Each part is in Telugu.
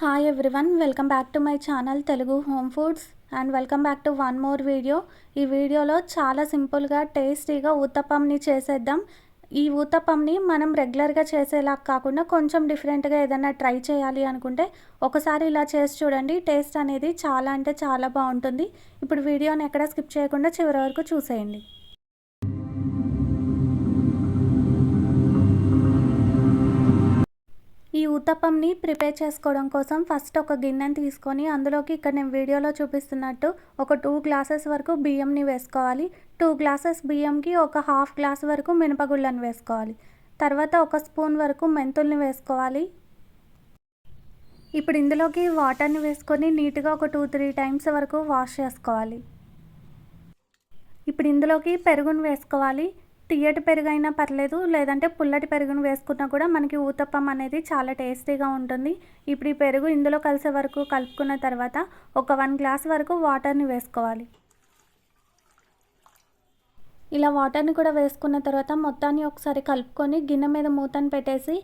Hi everyone welcome back to my channel Telugu home foods and welcome back to one more video ఈ వీడియోలో చాలా సింపుల్గా టేస్టీగా ఊతప్పంని చేసేద్దాం. ఈ ఊతప్పంని మనం రెగ్యులర్గా చేసేలా కాకుండా కొంచెం డిఫరెంట్గా ఏదైనా ట్రై చేయాలి అనుకుంటే ఒకసారి ఇలా చేసి చూడండి. టేస్ట్ అనేది చాలా అంటే చాలా బాగుంటుంది. ఇప్పుడు వీడియోని ఎక్కడ స్కిప్ చేయకుండా చివరి వరకు చూసేయండి. ఉత్తపంని ప్రిపేర్ చేసుకోవడం కోసం ఫస్ట్ ఒక గిన్నెని తీసుకొని అందులోకి ఇక్కడ నేను వీడియోలో చూపిస్తున్నట్టు ఒక టూ గ్లాసెస్ వరకు బియ్యంని వేసుకోవాలి. టూ గ్లాసెస్ బియ్యంకి ఒక హాఫ్ గ్లాస్ వరకు మినపగుళ్ళని వేసుకోవాలి. తర్వాత ఒక స్పూన్ వరకు మెంతుల్ని వేసుకోవాలి. ఇప్పుడు ఇందులోకి వాటర్ని వేసుకొని నీట్గా ఒక టూ త్రీ టైమ్స్ వరకు వాష్ చేసుకోవాలి. ఇప్పుడు ఇందులోకి పెరుగును వేసుకోవాలి. తీయటి పెరుగు అయినా పర్లేదు లేదంటే పుల్లటి పెరుగును వేసుకున్నా కూడా మనకి ఊతప్పం అనేది చాలా టేస్టీగా ఉంటుంది. ఇప్పుడు ఈ పెరుగు ఇందులో కలిసే వరకు కలుపుకున్న తర్వాత ఒక వన్ గ్లాస్ వరకు వాటర్ని వేసుకోవాలి. ఇలా వాటర్ని కూడా వేసుకున్న తర్వాత మొత్తాన్ని ఒకసారి కలుపుకొని గిన్నె మీద మూతను పెట్టేసి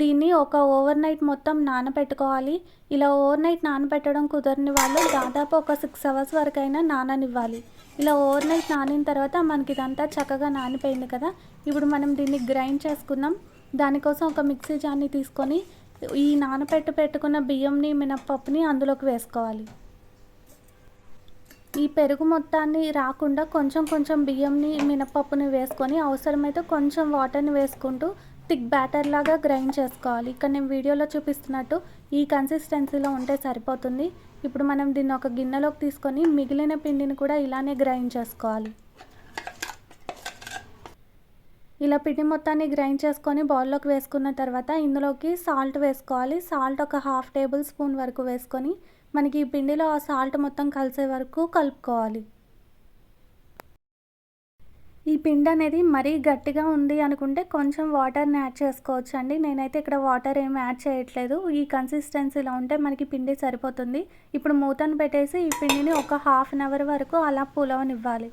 దీన్ని ఒక ఓవర్ నైట్ మొత్తం నానబెట్టుకోవాలి ఇలా ఓవర్ నైట్ నానబెట్టడం కుదరని వాళ్ళు దాదాపు ఒక సిక్స్ అవర్స్ వరకైనా నాననివ్వాలి. ఇలా ఓవర్ నైట్ నానిన తర్వాత మనకి ఇదంతా చక్కగా నానిపోయింది కదా. ఇప్పుడు మనం దీన్ని గ్రైండ్ చేసుకుందాం. దానికోసం ఒక మిక్సీ జార్ని తీసుకొని ఈ నానపెట్టు పెట్టుకున్న బియ్యంని మినప్పప్పుని అందులోకి వేసుకోవాలి. ఈ పెరుగు మొత్తాన్ని రాకుండా కొంచెం కొంచెం బియ్యంని మినపప్పుని వేసుకొని అవసరమైతే కొంచెం వాటర్ని వేసుకుంటూ థిక్ బ్యాటర్ లాగా గ్రైండ్ చేసుకోవాలి. ఇక్కడ నేను వీడియోలో చూపిస్తున్నట్టు ఈ కన్సిస్టెన్సీలో ఉంటే సరిపోతుంది. ఇప్పుడు మనం దీన్ని ఒక గిన్నెలోకి తీసుకొని మిగిలిన పిండిని కూడా ఇలానే గ్రైండ్ చేసుకోవాలి. ఇలా పిండి మొత్తాన్ని గ్రైండ్ చేసుకొని బౌల్లోకి వేసుకున్న తర్వాత ఇందులోకి సాల్ట్ వేసుకోవాలి. సాల్ట్ ఒక హాఫ్ టేబుల్ స్పూన్ వరకు వేసుకొని మనకి ఈ పిండిలో ఆ సాల్ట్ మొత్తం కలిసే వరకు కలుపుకోవాలి. ఈ పిండి అనేది మరీ గట్టిగా ఉంది అనుకుంటే కొంచెం వాటర్ని యాడ్ చేసుకోవచ్చు అండి నేనైతే ఇక్కడ వాటర్ ఏమి యాడ్ చేయట్లేదు. ఈ కన్సిస్టెన్సీలో ఉంటే మనకి పిండి సరిపోతుంది. ఇప్పుడు మూతను పెట్టేసి ఈ పిండిని ఒక హాఫ్ అన్ అవర్ వరకు అలా పులవనివ్వాలి.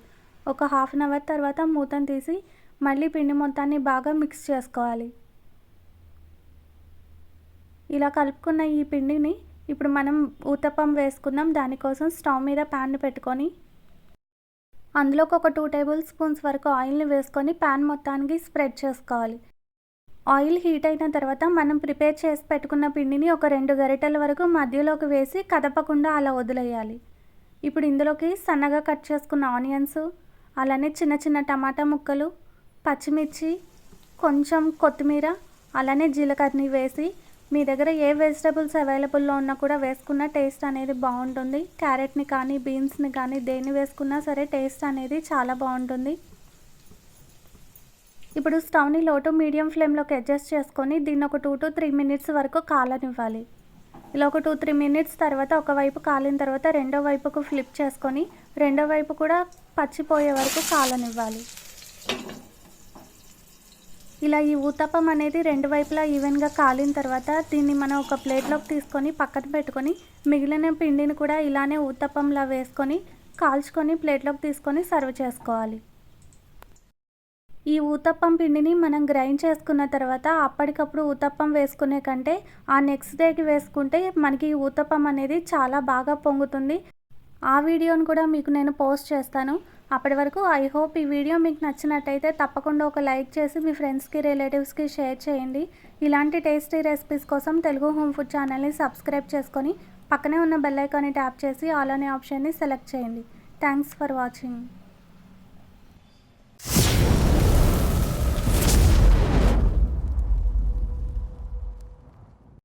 ఒక హాఫ్ అన్ అవర్ తర్వాత మూతను తీసి మళ్ళీ పిండి మొత్తాన్ని బాగా మిక్స్ చేసుకోవాలి. ఇలా కలుపుకున్న ఈ పిండిని ఇప్పుడు మనం ఊతప్పం వేసుకుందాం. దానికోసం స్టవ్ మీద ప్యాన్ పెట్టుకొని అందులోకి ఒక టూ టేబుల్ స్పూన్స్ వరకు ఆయిల్ని వేసుకొని ప్యాన్ మొత్తానికి స్ప్రెడ్ చేసుకోవాలి. ఆయిల్ హీట్ అయిన తర్వాత మనం ప్రిపేర్ చేసి పెట్టుకున్న పిండిని ఒక రెండు గరిటెల వరకు మధ్యలోకి వేసి కదపకుండా అలా వదిలేయాలి. ఇప్పుడు ఇందులోకి సన్నగా కట్ చేసుకున్న ఆనియన్స్ అలానే చిన్న చిన్న టమాటా ముక్కలు పచ్చిమిర్చి కొంచెం కొత్తిమీర అలానే జీలకర్రని వేసి మీ దగ్గర ఏ వెజిటబుల్స్ అవైలబుల్లో ఉన్నా కూడా వేసుకున్న టేస్ట్ అనేది బాగుంటుంది. క్యారెట్ని కానీ బీన్స్ని కానీ దేన్ని వేసుకున్నా సరే టేస్ట్ అనేది చాలా బాగుంటుంది. ఇప్పుడు స్టవ్ని లోటు మీడియం ఫ్లేమ్లోకి అడ్జస్ట్ చేసుకొని దీన్ని ఒక టూ టు త్రీ మినిట్స్ వరకు కాలనివ్వాలి. ఇలా ఒక టూ త్రీ మినిట్స్ తర్వాత ఒకవైపు కాలిన తర్వాత రెండో వైపుకు ఫ్లిప్ చేసుకొని రెండో వైపు కూడా పచ్చిపోయే వరకు కాలనివ్వాలి. ఇలా ఈ ఊతప్పం అనేది రెండు వైపులా ఈవెన్గా కాలిన తర్వాత దీన్ని మనం ఒక ప్లేట్లోకి తీసుకొని పక్కన పెట్టుకొని మిగిలిన పిండిని కూడా ఇలానే ఊతప్పంలా వేసుకొని కాల్చుకొని ప్లేట్లోకి తీసుకొని సర్వ్ చేసుకోవాలి. ఈ ఊతప్పం పిండిని మనం గ్రైండ్ చేసుకున్న తర్వాత అప్పటికప్పుడు ఊతప్పం వేసుకునే కంటే ఆ నెక్స్ట్ డేకి వేసుకుంటే మనకి ఊతప్పం అనేది చాలా బాగా పొంగుతుంది. ఆ వీడియోని కూడా మీకు నేను పోస్ట్ చేస్తాను. అప్పటి వరకు ఐ హోప్ ఈ వీడియో మీకు నచ్చినట్టయితే తప్పకుండా ఒక లైక్ చేసి మీ ఫ్రెండ్స్కి రిలేటివ్స్కి షేర్ చేయండి. ఇలాంటి టేస్టీ రెసిపీస్ కోసం తెలుగు హోమ్ ఫుడ్ ఛానల్ని సబ్స్క్రైబ్ చేసుకొని పక్కనే ఉన్న బెల్ ఐకాన్ని ట్యాప్ చేసి ఆల్ అనే ఆప్షన్ని సెలెక్ట్ చేయండి. Thanks for watching.